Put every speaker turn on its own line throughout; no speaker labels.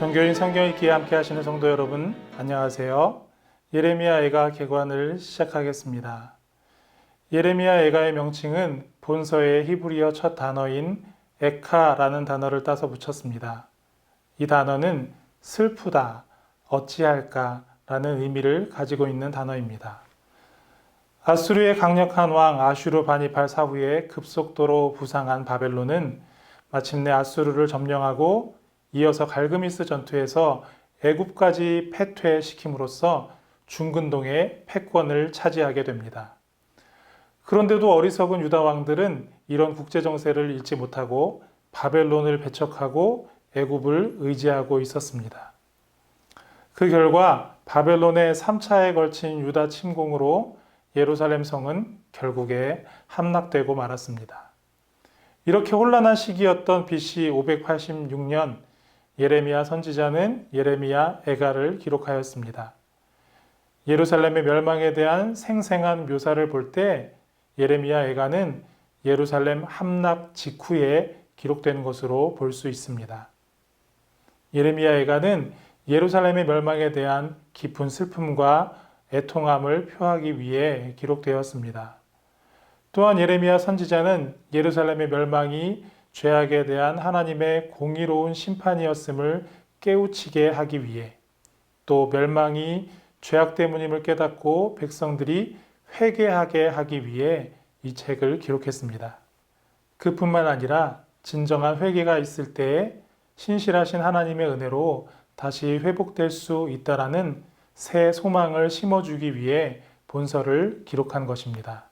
종교인 성경 읽기에 함께 하시는 성도 여러분, 안녕하세요. 예레미야 애가 개관을 시작하겠습니다. 예레미야 애가의 명칭은 본서의 히브리어 첫 단어인 에카라는 단어를 따서 붙였습니다. 이 단어는 슬프다, 어찌할까 라는 의미를 가지고 있는 단어입니다. 아수르의 강력한 왕 아슈르 바니팔 사후에 급속도로 부상한 바벨론은 마침내 아수르를 점령하고 이어서 갈그미스 전투에서 애굽까지 패퇴시킴으로써 중근동의 패권을 차지하게 됩니다. 그런데도 어리석은 유다 왕들은 이런 국제 정세를 잃지 못하고 바벨론을 배척하고 애굽을 의지하고 있었습니다. 그 결과 바벨론의 3차에 걸친 유다 침공으로 예루살렘 성은 결국에 함락되고 말았습니다. 이렇게 혼란한 시기였던 BC 586년 예레미야 선지자는 예레미야 애가를 기록하였습니다. 예루살렘의 멸망에 대한 생생한 묘사를 볼 때 예레미야 애가는 예루살렘 함락 직후에 기록된 것으로 볼 수 있습니다. 예레미야 애가는 예루살렘의 멸망에 대한 깊은 슬픔과 애통함을 표하기 위해 기록되었습니다. 또한 예레미야 선지자는 예루살렘의 멸망이 죄악에 대한 하나님의 공의로운 심판이었음을 깨우치게 하기 위해 또 멸망이 죄악 때문임을 깨닫고 백성들이 회개하게 하기 위해 이 책을 기록했습니다. 그뿐만 아니라 진정한 회개가 있을 때에 신실하신 하나님의 은혜로 다시 회복될 수 있다라는 새 소망을 심어주기 위해 본서를 기록한 것입니다.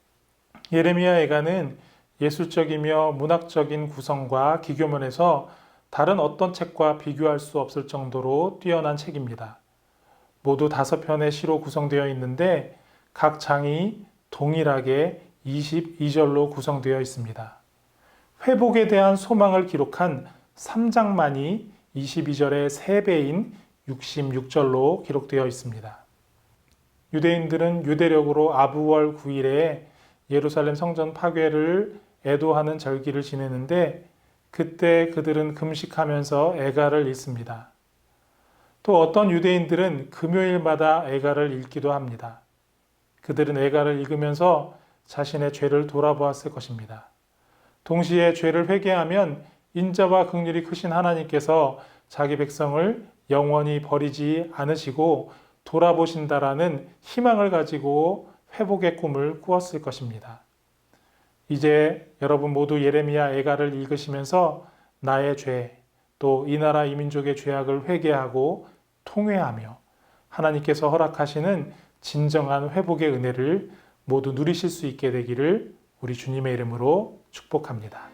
예레미야 애가는 예술적이며 문학적인 구성과 기교면에서 다른 어떤 책과 비교할 수 없을 정도로 뛰어난 책입니다. 모두 다섯 편의 시로 구성되어 있는데 각 장이 동일하게 22절로 구성되어 있습니다. 회복에 대한 소망을 기록한 3장만이 22절의 3배인 66절로 기록되어 있습니다. 유대인들은 유대력으로 아부월 9일에 예루살렘 성전 파괴를 애도하는 절기를 지내는데 그때 그들은 금식하면서 애가를 읽습니다. 또 어떤 유대인들은 금요일마다 애가를 읽기도 합니다. 그들은 애가를 읽으면서 자신의 죄를 돌아보았을 것입니다. 동시에 죄를 회개하면 인자와 극률이 크신 하나님께서 자기 백성을 영원히 버리지 않으시고 돌아보신다라는 희망을 가지고 회복의 꿈을 꾸었을 것입니다. 이제 여러분 모두 예레미야 애가를 읽으시면서 나의 죄, 또 이 나라 이 민족의 죄악을 회개하고 통회하며 하나님께서 허락하시는 진정한 회복의 은혜를 모두 누리실 수 있게 되기를 우리 주님의 이름으로 축복합니다.